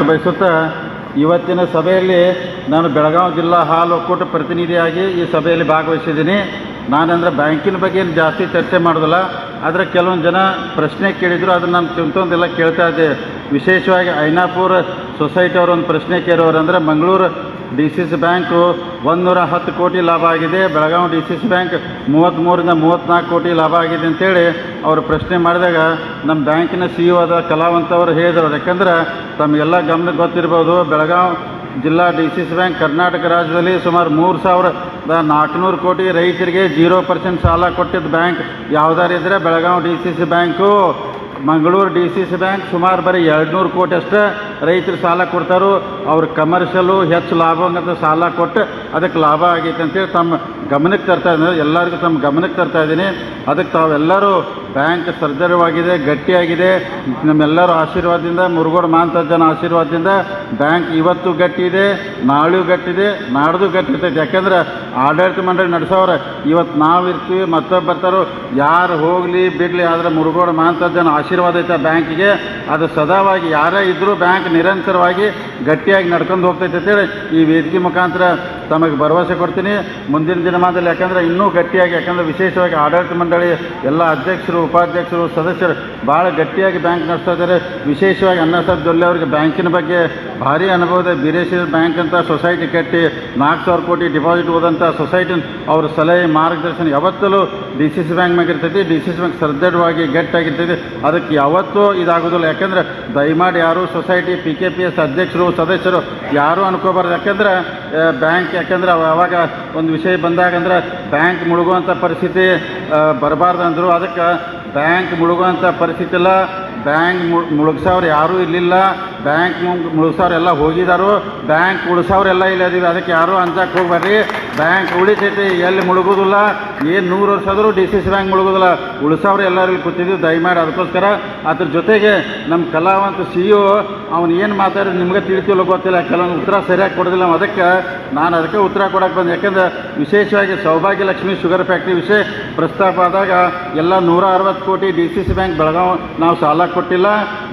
ಮಾತು ಬಯಸುತ್ತಾ ಇವತ್ತಿನ ಸಭೆಯಲ್ಲಿ ನಾನು ಬೆಳಗಾವಿ ಜಿಲ್ಲಾ ಹಾಲು ಒಕ್ಕೂಟ ಪ್ರತಿನಿಧಿಯಾಗಿ ಈ ಸಭೆಯಲ್ಲಿ ಭಾಗವಹಿಸಿದ್ದೀನಿ. ನಾನಂದರೆ ಬ್ಯಾಂಕಿನ ಬಗ್ಗೆ ಏನು ಜಾಸ್ತಿ ಚರ್ಚೆ ಮಾಡೋದಿಲ್ಲ. ಆದರೆ ಕೆಲವೊಂದು ಜನ ಪ್ರಶ್ನೆ ಕೇಳಿದರು, ಅದನ್ನು ನಾನು ತಿಂತೊಂದೆಲ್ಲ ಕೇಳ್ತಾ ಇದ್ದೆ. ವಿಶೇಷವಾಗಿ ಐನಾಪುರ ಸೊಸೈಟಿ ಅವರು ಒಂದು ಪ್ರಶ್ನೆ ಕೇಳೋರು ಅಂದರೆ Mangaluru D C C bank ಒಂದುನೂರ ಹತ್ತು ಕೋಟಿ ಲಾಭ ಆಗಿದೆ. Belagavi D C C bank ಮೂವತ್ತ್ಮೂರಿಂದ ಮೂವತ್ತ್ನಾಲ್ಕು ಕೋಟಿ ಲಾಭ ಆಗಿದೆ ಅಂತೇಳಿ ಅವರು ಪ್ರಶ್ನೆ ಮಾಡಿದಾಗ ನಮ್ಮ ಬ್ಯಾಂಕಿನ ಸಿ ಇ ಆದ ಕಲಾವಂತ ಅವರು ಹೇಳಿದರು. ಯಾಕಂದ್ರೆ ತಮಗೆಲ್ಲ ಗಮನಕ್ಕೆ ಗೊತ್ತಿರ್ಬೋದು, ಬೆಳಗಾವಿ ಜಿಲ್ಲಾ D C C bank Karnataka ರಾಜ್ಯದಲ್ಲಿ ಸುಮಾರು ಮೂರು ಸಾವಿರದ ನಾಲ್ಕುನೂರು ಕೋಟಿ ರೈತರಿಗೆ ಜೀರೋ ಪರ್ಸೆಂಟ್ ಸಾಲ ಕೊಟ್ಟಿದ್ದ ಬ್ಯಾಂಕ್ ಯಾವ್ದಾರು ಇದ್ದರೆ Belagavi D C C bank. Mangaluru D C C bank ಸುಮಾರು ಬರೀ ಎರಡು ನೂರು ಕೋಟಿ ಅಷ್ಟೇ ರೈತರು ಸಾಲ ಕೊಡ್ತಾರೋ. ಅವ್ರ ಕಮರ್ಷಿಯಲು ಹೆಚ್ಚು ಲಾಭ ಅಂತ ಸಾಲ ಕೊಟ್ಟು ಅದಕ್ಕೆ ಲಾಭ ಆಗೈತೆ ಅಂತೇಳಿ ತಮ್ಮ ಗಮನಕ್ಕೆ ತರ್ತಾ ಇದ್ದೀನಿ ಎಲ್ಲರಿಗೂ ತಮ್ಮ ಗಮನಕ್ಕೆ ತರ್ತಾ ಇದ್ದೀನಿ. ಅದಕ್ಕೆ ತಾವೆಲ್ಲರೂ ಬ್ಯಾಂಕ್ ಸದೃಢವಾಗಿದೆ ಗಟ್ಟಿಯಾಗಿದೆ. ನಮ್ಮೆಲ್ಲರ ಆಶೀರ್ವಾದದಿಂದ, ಮುರುಗೋಡು ಮಾಂತಜ್ಜನ ಆಶೀರ್ವಾದದಿಂದ ಬ್ಯಾಂಕ್ ಇವತ್ತು ಗಟ್ಟಿ ಇದೆ ನಾಳೆಯೂ ಗಟ್ಟಿದೆ, ನಾಡ್ದು ಗಟ್ಟಿ ಯಾಕೆಂದ್ರೆ ಆಡಳಿತ ಮಂಡಳಿ ನಡೆಸೋರೆ ಇವತ್ತು ನಾವು ಇರ್ತೀವಿ ಮತ್ತೊಬ್ಬ ಬರ್ತಾರೋ, ಯಾರು ಹೋಗಲಿ ಬಿಡಲಿ, ಆದರೆ ಮುರುಗೋಡು ಮಾಂತಜ್ಜನ ಆಶೀರ್ವಾದ ಐತೆ ಬ್ಯಾಂಕಿಗೆ ಅದು ಸದಾವಾಗಿ ಯಾರೇ ಇದ್ದರೂ ಬ್ಯಾಂಕ್ ನಿರಂತರವಾಗಿ ಗಟ್ಟಿಯಾಗಿ ನಡ್ಕೊಂಡು ಹೋಗ್ತೈತೆ ಅಂತೇಳಿ ಈ ವೇದಿಕೆ ಮುಖಾಂತರ ತಮಗೆ ಭರವಸೆ ಕೊಡ್ತೀನಿ. ಮುಂದಿನ ದಿನಮಾನದಲ್ಲಿ ಯಾಕಂದರೆ ಇನ್ನೂ ಗಟ್ಟಿಯಾಗಿ, ಯಾಕಂದರೆ ವಿಶೇಷವಾಗಿ ಆಡಳಿತ ಮಂಡಳಿ ಎಲ್ಲ ಅಧ್ಯಕ್ಷರು, ಉಪಾಧ್ಯಕ್ಷರು, ಸದಸ್ಯರು ಭಾಳ ಗಟ್ಟಿಯಾಗಿ ಬ್ಯಾಂಕ್ ನಡೆಸ್ತಾ ಇದ್ದಾರೆ. ವಿಶೇಷವಾಗಿ ಅನ್ನ ಸಾಹೇಬ್ ಜೊಲ್ಲೆ ಅವರಿಗೆ ಬ್ಯಾಂಕಿನ ಬಗ್ಗೆ ಭಾರಿ ಅನುಭವದ ಬೀರೇಶ್ವರ ಬ್ಯಾಂಕ್ ಅಂತ ಸೊಸೈಟಿ ಕಟ್ಟಿ ನಾಲ್ಕು ಸಾವಿರ ಕೋಟಿ ಡಿಪಾಸಿಟ್ ಹೋದಂಥ ಸೊಸೈಟಿ ಅವ್ರ ಸಲಹೆ ಮಾರ್ಗದರ್ಶನ ಯಾವತ್ತಲೂ ಡಿ ಸಿ ಸಿ ಬ್ಯಾಂಕ್ ಮ್ಯಾಗ ಇರ್ತೈತಿ. ಡಿ ಸಿ ಸಿ ಬ್ಯಾಂಕ್ ಸದೃಢವಾಗಿ ಗಟ್ಟಿಯಾಗಿರ್ತೈತಿ. ಅದಕ್ಕೆ ಯಾವತ್ತೂ ಇದಾಗೋದಿಲ್ಲ. ಯಾಕಂದ್ರೆ ದಯಮಾಡಿ ಯಾರು society, P K P S ಅಧ್ಯಕ್ಷರು, ಸದಸ್ಯರು ಯಾರೂ ಅನ್ಕೋಬಾರ್ದು. ಯಾಕಂದ್ರೆ ಬ್ಯಾಂಕ್ ಯಾಕಂದ್ರೆ ಅವ- ಅವಾಗ ಒಂದು ವಿಷಯ ಬಂದಾಗ ಅಂದ್ರೆ ಬ್ಯಾಂಕ್ ಮುಳುಗುವಂಥ ಪರಿಸ್ಥಿತಿ ಬರಬಾರ್ದು ಅಂದರು. ಅದಕ್ಕೆ ಬ್ಯಾಂಕ್ ಮುಳುಗುವಂಥ ಪರಿಸ್ಥಿತಿ ಇಲ್ಲ. ಬ್ಯಾಂಕ್ ಮುಳುಗ್ಸವ್ರು ಯಾರೂ ಇರಲಿಲ್ಲ. ಬ್ಯಾಂಕ್ ಮುಳುಗ್ಸವ್ರು ಎಲ್ಲ ಹೋಗಿದಾರು. ಬ್ಯಾಂಕ್ ಉಳಿಸೋರೆಲ್ಲ ಇಲ್ಲ ಇದೀವಿ ಅದಕ್ಕೆ ಯಾರೂ ಅಂಜಕ್ಕೆ ಹೋಗ್ಬೇಡ್ರಿ ಬ್ಯಾಂಕ್ ಉಳಿತೈತಿ. ಎಲ್ಲಿ ಮುಳುಗೋದಿಲ್ಲ. ಏನು ನೂರು ವರ್ಷ ಆದರೂ ಡಿ ಸಿ ಸಿ ಬ್ಯಾಂಕ್ ಮುಳುಗೋದಿಲ್ಲ ಉಳಿಸೋರು ಎಲ್ಲರಿಗೂ ಕೂತಿದ್ದು ದಯಮಾಡಿ ಅದಕ್ಕೋಸ್ಕರ ಅದ್ರ ಜೊತೆಗೆ ನಮ್ಮ ಕಲಾವಂತ ಸಿ ಇ ಅವ್ನು ಏನು ಮಾತಾಡೋದು ನಿಮಗೆ ತಿಳಿತಿಲ್ಲ ಗೊತ್ತಿಲ್ಲ, ಕೆಲವೊಂದು ಉತ್ತರ ಸರಿಯಾಗಿ ಕೊಡೋದಿಲ್ಲ ಅದಕ್ಕೆ ನಾನು ಅದಕ್ಕೆ ಉತ್ತರ ಕೊಡಕ್ಕೆ ಬಂದೆ. ಯಾಕೆಂದರೆ ವಿಶೇಷವಾಗಿ ಸೌಭಾಗ್ಯ ಲಕ್ಷ್ಮಿ ಶುಗರ್ ಫ್ಯಾಕ್ಟ್ರಿ ವಿಷಯ ಪ್ರಸ್ತಾಪ ಆದಾಗ ಎಲ್ಲ ನೂರ ಅರವತ್ತು crore D C C bank Belagavi ನಾವು ಸಾಲ ಕೊಟ್ಟಿಲ್ಲ.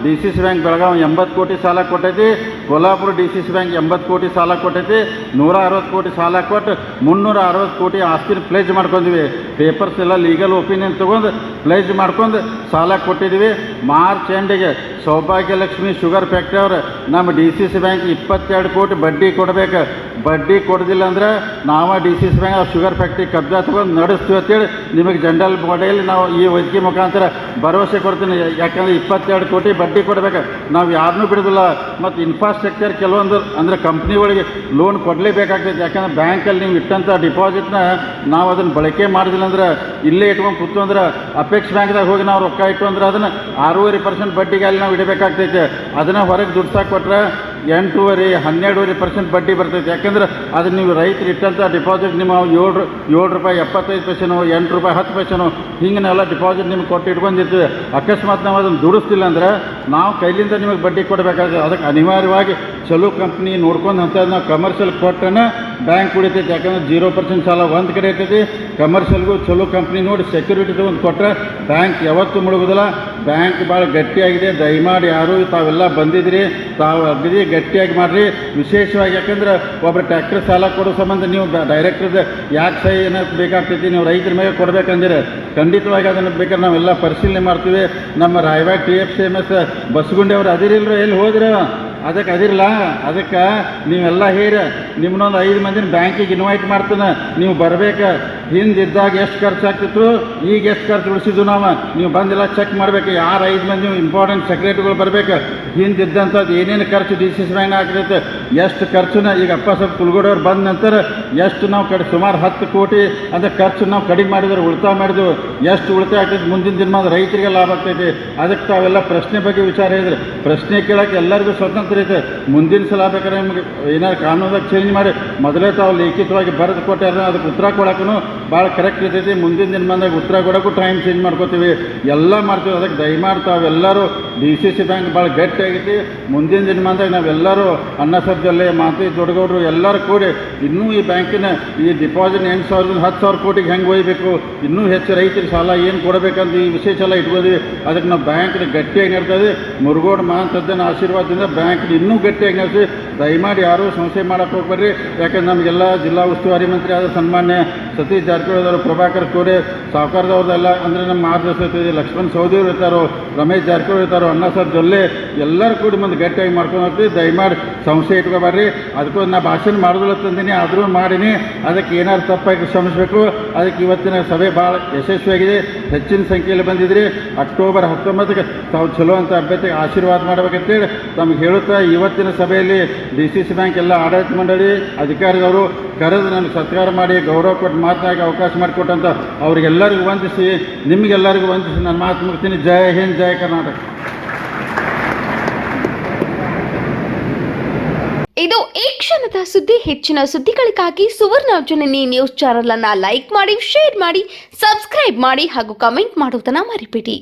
D C C bank Belagavi ಎಂಬತ್ತು ಕೋಟಿ ಸಾಲ ಕೊಟ್ಟೈತಿ. Kolhapur D C C bank ಎಂಬತ್ತು ಕೋಟಿ ಸಾಲ ಕೊಟ್ಟೈತಿ. ನೂರ ಅರವತ್ತು ಕೋಟಿ ಸಾಲ ಕೊಟ್ಟು ಮುನ್ನೂರ ಅರವತ್ತು ಕೋಟಿ ಆಸ್ತಿನ ಪ್ಲೇಜ್ ಮಾಡ್ಕೊಂಡಿವಿ. ಪೇಪರ್ಸ್ ಎಲ್ಲ ಲೀಗಲ್ ಒಪಿನಿಯನ್ ತೊಗೊಂಡು ಪ್ಲೇಜ್ ಮಾಡ್ಕೊಂಡು ಸಾಲ ಕೊಟ್ಟಿದ್ದೀವಿ ಮಾರ್ಚ್ ಎಂಡಿಗೆ ಸೌಭಾಗ್ಯಲಕ್ಷ್ಮಿ ಶುಗರ್ ಫ್ಯಾಕ್ಟ್ರಿ ಅವರು ನಮ್ಮ ಡಿ ಸಿ ಸಿ ಬ್ಯಾಂಕ್ ಇಪ್ಪತ್ತೆರಡು ಕೋಟಿ ಬಡ್ಡಿ ಕೊಡಬೇಕು. ಬಡ್ಡಿ ಕೊಡೋದಿಲ್ಲ ಅಂದ್ರೆ ನಾವು D C C bank sugar factory ಕಬ್ಜಾ ತಗೊಂಡು ನಡೆಸ್ತೀವಿ ಅಂತೇಳಿ ನಿಮಗೆ ಜನರಲ್ ಬಾಡಿಯಲ್ಲಿ ನಾವು ಈ ವೇದಿಕೆ ಮುಖಾಂತರ ಭರವಸೆ ಕೊಡ್ತೀನಿ. ಯಾಕಂದ್ರೆ ಇಪ್ಪತ್ತೆರಡು ಕೋಟಿ ಬಡ್ಡಿ ಕೊಡಬೇಕು. ನಾವು ಯಾರನ್ನೂ ಬಿಡೋದಿಲ್ಲ. ಮತ್ತು ಇನ್ಫ್ರಾಸ್ಟ್ರಕ್ಚರ್ ಕೆಲವೊಂದು ಅಂದರೆ ಕಂಪ್ನಿಗಳಿಗೆ ಲೋನ್ ಕೊಡಲೇಬೇಕಾಗ್ತೈತೆ. ಯಾಕಂದ್ರೆ ಬ್ಯಾಂಕಲ್ಲಿ ನೀವು ಇಟ್ಟಂಥ ಡಿಪಾಸಿಟ್ನ ನಾವು ಅದನ್ನು ಬಳಕೆ ಮಾಡಿದಿಲ್ಲ ಅಂದ್ರೆ ಇಲ್ಲೇ ಇಟ್ಕೊಂಡು ಕೂತು ಅಂದ್ರೆ ಅಪೆಕ್ಸ್ ಬ್ಯಾಂಕ್ದಾಗ ಹೋಗಿ ನಾವು ರೊಕ್ಕ ಇಟ್ಟು ಅಂದ್ರೆ ಅದನ್ನು ಆರೂವರೆ ಪರ್ಸೆಂಟ್ ಬಡ್ಡಿಗೆ ಅಲ್ಲಿ ನಾವು ಇಡಬೇಕಾಗ್ತೈತೆ. ಅದನ್ನು ಹೊರಗೆ ದುಡ್ಡು ಕೊಟ್ಟರೆ ಎಂಟೂವರೆ, ಹನ್ನೆರಡೂವರೆ ಪರ್ಸೆಂಟ್ ಬಡ್ಡಿ ಬರ್ತೈತೆ. ಯಾಕಂದ್ರೆ ಅದು ನೀವು ರೈತರು ಇಟ್ಟಂಥ ಡಿಪಾಸಿಟ್ ನಿಮ್ಮ ಏಳು ಏಳು ರೂಪಾಯಿ, ಎಪ್ಪತ್ತೈದು ಪೈಸೆನೋ ಎಂಟು ರೂಪಾಯಿ, ಹತ್ತು ಪೈಸೆನೋ ಹಿಂಗೆಲ್ಲ ಡಿಪಾಸಿಟ್ ನಿಮ್ಗೆ ಕೊಟ್ಟು ಇಟ್ಕೊಂಡಿರ್ತೀವಿ ಅಕಸ್ಮಾತ್ ನಾವು ಅದನ್ನು ದುಡಿಸ್ತಿಲ್ಲ ಅಂದ್ರೆ ನಾವು ಕೈಲಿಂದ ನಿಮಗೆ ಬಡ್ಡಿ ಕೊಡಬೇಕಾಗ್ತದೆ ಅದಕ್ಕೆ ಅನಿವಾರ್ಯವಾಗಿ ಚಲೋ ಕಂಪ್ನಿ ನೋಡ್ಕೊಂಡು ಅಂತ ನಾವು ಕಮರ್ಷಿಯಲ್ ಕೊಟ್ಟನ ಬ್ಯಾಂಕ್ ಉಳಿತೈತೆ. ಯಾಕಂದ್ರೆ ಜೀರೋ ಪರ್ಸೆಂಟ್ ಸಾಲ ಒಂದು ಕಡೆ ಇರ್ತೈತಿ. ಕಮರ್ಷಿಯಲ್ಗೂ ಚಲೋ ಕಂಪ್ನಿ ನೋಡಿ ಸೆಕ್ಯೂರಿಟಿ ತೊಗೊಂಡು ಕೊಟ್ಟರೆ ಬ್ಯಾಂಕ್ ಯಾವತ್ತೂ ಮುಳುಗೋದಿಲ್ಲ. ಬ್ಯಾಂಕ್ ಭಾಳ ಗಟ್ಟಿಯಾಗಿದೆ. ದಯಮಾಡಿ ಯಾರು ತಾವೆಲ್ಲ ಬಂದಿದ್ರಿ ತಾವು ಅಗದಿ ಗಟ್ಟಿಯಾಗಿ ಮಾಡಿರಿ. ವಿಶೇಷವಾಗಿ ಯಾಕಂದ್ರೆ ಒಬ್ಬರು ಟ್ಯಾಕ್ಟರ್ ಸಾಲ ಕೊಡೋ ಸಂಬಂಧ ನೀವು ಡೈರೆಕ್ಟ್ರದ್ದು ಯಾಕೆ ಸಹಿ ಏನಕ್ಕೆ ಬೇಕಾಗ್ತೈತಿ, ನೀವು ರೈತರ ಮೇಲೆ ಕೊಡ್ಬೇಕಂದಿರ. ಖಂಡಿತವಾಗಿ ಅದನ್ನು ಬೇಕಾದ್ರೆ ನಾವೆಲ್ಲ ಪರಿಶೀಲನೆ ಮಾಡ್ತೀವಿ. ನಮ್ಮ Raybag T F C M S ಬಸ್ಗುಂಡೆ ಅವ್ರು ಅದಿರಿಲ್ರ, ಎಲ್ಲಿ ಹೋದ್ರೆ? ಅದಕ್ಕೆ ಅದಿರಲ್ಲ. ಅದಕ್ಕೆ ನೀವೆಲ್ಲ ಹೇರ ನಿಮ್ಮನ್ನೊಂದು ಐದು ಮಂದಿನ ಬ್ಯಾಂಕಿಗೆ ಇನ್ವೈಟ್ ಮಾಡ್ತಾನೆ. ನೀವು ಬರ್ಬೇಕು. ಹಿಂದಿದ್ದಾಗ ಎಷ್ಟು ಖರ್ಚು ಆಗ್ತಿತ್ತು? ಈಗ ಎಷ್ಟು ಖರ್ಚು ಉಳಿಸಿದ್ವು ನಾವು? ನೀವು ಬಂದಿಲ್ಲ ಚೆಕ್ ಮಾಡಬೇಕು. ಯಾರು ಐದು ಮಂದಿ ಇಂಪಾರ್ಟೆಂಟ್ ಸೆಕ್ರೆಟರಿಗಳು ಬರಬೇಕು? ಹಿಂದಿದ್ದಂಥದ್ದು ಏನೇನು ಖರ್ಚು ಡಿ ಸಿ ಸಿ ಬ್ಯಾಂಕ್ ಆಗ್ತೈತೆ ಎಷ್ಟು ಖರ್ಚುನ ಈಗ ಅಪ್ಪ ಸ್ವಲ್ಪ ಕುಲ್ಗೋಡವ್ರು ಬಂದ ನಂತರ ಎಷ್ಟು ನಾವು ಕಡೆ ಸುಮಾರು ಹತ್ತು ಕೋಟಿ ಅಂದರೆ ಖರ್ಚು ನಾವು ಕಡಿಮೆ ಮಾಡಿದ್ರೆ ಉಳಿತಾಯ ಮಾಡಿದ್ವು. ಎಷ್ಟು ಉಳಿತಾಯ ಆಗ್ತೈತೆ ಮುಂದಿನ ದಿನ ರೈತರಿಗೆ ಲಾಭ ಆಗ್ತೈತಿ. ಅದಕ್ಕೆ ತಾವೆಲ್ಲ ಪ್ರಶ್ನೆ ಬಗ್ಗೆ ವಿಚಾರ ಹೇಳಿದ್ರೆ. ಪ್ರಶ್ನೆ ಕೇಳೋಕೆ ಎಲ್ಲರಿಗೂ ಸ್ವತಂತ್ರ ಐತೆ. ಮುಂದಿನ ಸಲ ಬೇಕಾದ್ರೆ ನಿಮಗೆ ಏನಾದ್ರು ಕಾನೂನಾಗ ಚೇಂಜ್ ಮಾಡಿ. ಮೊದಲೇ ತಾವು ಲಿಖಿತವಾಗಿ ಬರೆದು ಕೊಟ್ಟಾರ ಅದಕ್ಕೆ ಉತ್ತರ ಕೊಡೋಕ್ಕೂ ಭಾಳ ಕರೆಕ್ಟ್ ಇರ್ತೈತಿ. ಮುಂದಿನ ದಿನಮಾನದಾಗ ಉತ್ತರ ಕೊಡೋಕ್ಕೂ ಟೈಮ್ ಚೇಂಜ್ ಮಾಡ್ಕೋತೀವಿ. ಎಲ್ಲ ಮಾಡ್ತೀವಿ. ಅದಕ್ಕೆ ದಯಮಾಡಿ ತಾವೆಲ್ಲರೂ ಡಿ ಸಿ ಸಿ ಬ್ಯಾಂಕ್ ಭಾಳ ಗಟ್ಟಿ ಆಗೈತಿ. ಮುಂದಿನ ದಿನಮಾನದಾಗ ನಾವೆಲ್ಲರೂ ಅನ್ನ ಸರ್ ಸಾಹೇಬ್ ಜೊಲ್ಲೆ ಮಾತಿ ದೊಡ್ಡಗೌಡರು ಎಲ್ಲರೂ ಕೂಡಿ ಇನ್ನೂ ಈ ಬ್ಯಾಂಕಿನ ಈ ಡಿಪಾಸಿಟ್ ಎಂಟು ಸಾವಿರದಿಂದ ಹತ್ತು ಸಾವಿರ ಕೋಟಿಗೆ ಹೆಂಗೆ ಒಯ್ಬೇಕು? ಇನ್ನೂ ಹೆಚ್ಚು ರೈತರಿಗೆ ಸಾಲ ಏನು ಕೊಡಬೇಕಂತ ಈ ವಿಶೇಷ ಎಲ್ಲ ಇಟ್ಕೊಂಡಿವಿ ಅದಕ್ಕೆ ನಾವು ಬ್ಯಾಂಕ್ನ ಗಟ್ಟಿಯಾಗಿ ನಡ್ತದೆ ಮುರುಗೋಡು ಮಹಾಂತದ್ದನ ಆಶೀರ್ವಾದದಿಂದ ಬ್ಯಾಂಕ್ ಇನ್ನೂ ಗಟ್ಟಿಯಾಗಿ ನಡೆಸಿ ದಯಮಾಡಿ ಯಾರೂ ಸಂಸ್ಥೆ ಮಾಡಕ್ಕೆ ಹೋಗ್ಬರ್ರಿ ಯಾಕಂದ್ರೆ ನಮಗೆಲ್ಲ ಜಿಲ್ಲಾ ಉಸ್ತುವಾರಿ ಮಂತ್ರಿ ಆದ ಸನ್ಮಾನ್ಯ ಸತೀಶ್ ಜಾರಕಿಹೊಳಿ ಅವರು, ಪ್ರಭಾಕರ್ ಕೋರೆ ಸಾವುಕಾರದವ್ರದೆಲ್ಲ ಅಂದರೆ ನಮ್ಮ ಮಾರ್ಗದರ್ಶಕ ಲಕ್ಷ್ಮಣ್ ಸೌದಿಯವ್ರು ಇರ್ತಾರೋ ರಮೇಶ್ ಜಾರಕಿಹೊಳಿ ಇರ್ತಾರೆ, ಅಣ್ಣ ಸರ್ ಜೊಲ್ಲೆ, ಎಲ್ಲರೂ ಕೂಡಿ ಮುಂದೆ ಗಟ್ಟಿಯಾಗಿ ಮಾಡ್ಕೊಂಡು ಹೋಗ್ತೀವಿ. ದಯಮಾಡಿ ಸಂಶಯ ಇಟ್ಕೊಬಾರ್ರಿ ಅದಕ್ಕೂ ನಾ ಭಾಷಣ ಮಾಡೋದಿಲ್ಲ ತಂದೀನಿ ಆದರೂ ಮಾಡೀನಿ. ಅದಕ್ಕೆ ಏನಾದ್ರು ತಪ್ಪಾಗಿ ಶ್ರಮಿಸಬೇಕು. ಅದಕ್ಕೆ ಇವತ್ತಿನ ಸಭೆ ಭಾಳ ಯಶಸ್ವಿಯಾಗಿದೆ. ಹೆಚ್ಚಿನ ಸಂಖ್ಯೆಯಲ್ಲಿ ಬಂದಿದ್ರಿ. ಅಕ್ಟೋಬರ್ ಹತ್ತೊಂಬತ್ತಕ್ಕೆ ತಾವು ಚಲೋ ಅಂತ ಅಭ್ಯರ್ಥಿಗೆ ಆಶೀರ್ವಾದ ಮಾಡಬೇಕಂತೇಳಿ ತಮಗೆ ಹೇಳುತ್ತಾ, ಇವತ್ತಿನ ಸಭೆಯಲ್ಲಿ ಡಿ ಸಿ ಸಿ ಬ್ಯಾಂಕ್ ಎಲ್ಲ ಆಡಳಿತ ಮಂಡಳಿ ಅಧಿಕಾರಿಗಳು ಕರೆದು ನನಗೆ ಸತ್ಕಾರ ಮಾಡಿ ಗೌರವ ಕೊಟ್ಟು ಮಾತನಾಡಿ ಅವಕಾಶ ಮಾಡಿಕೊಟ್ಟಂತ ಅವರಿಗೆಲ್ಲರಿಗೂ ವಂದಿಸಿ, ನಿಮಗೆಲ್ಲರಿಗೂ ವಂದಿಸಿ ನಾನು ಮಾತು ಮುಗ್ತೀನಿ ಜಯ ಹಿಂದ್ ಜಯ ಕರ್ನಾಟಕ. ಇದು ಈ ಕ್ಷಣದ ಸುದ್ದಿ. ಹೆಚ್ಚಿನ ಸುದ್ದಿಗಳಿಗಾಗಿ ಸುವರ್ಣ ಜನನಿ ನ್ಯೂಸ್ ಚಾನೆಲ್ ಅನ್ನ ಲೈಕ್ ಮಾಡಿ, ಶೇರ್ ಮಾಡಿ, ಸಬ್ಸ್ಕ್ರೈಬ್ ಮಾಡಿ ಹಾಗೂ ಕಮೆಂಟ್ ಮಾಡುವುದನ್ನ ಮರಿಬೇಡಿ.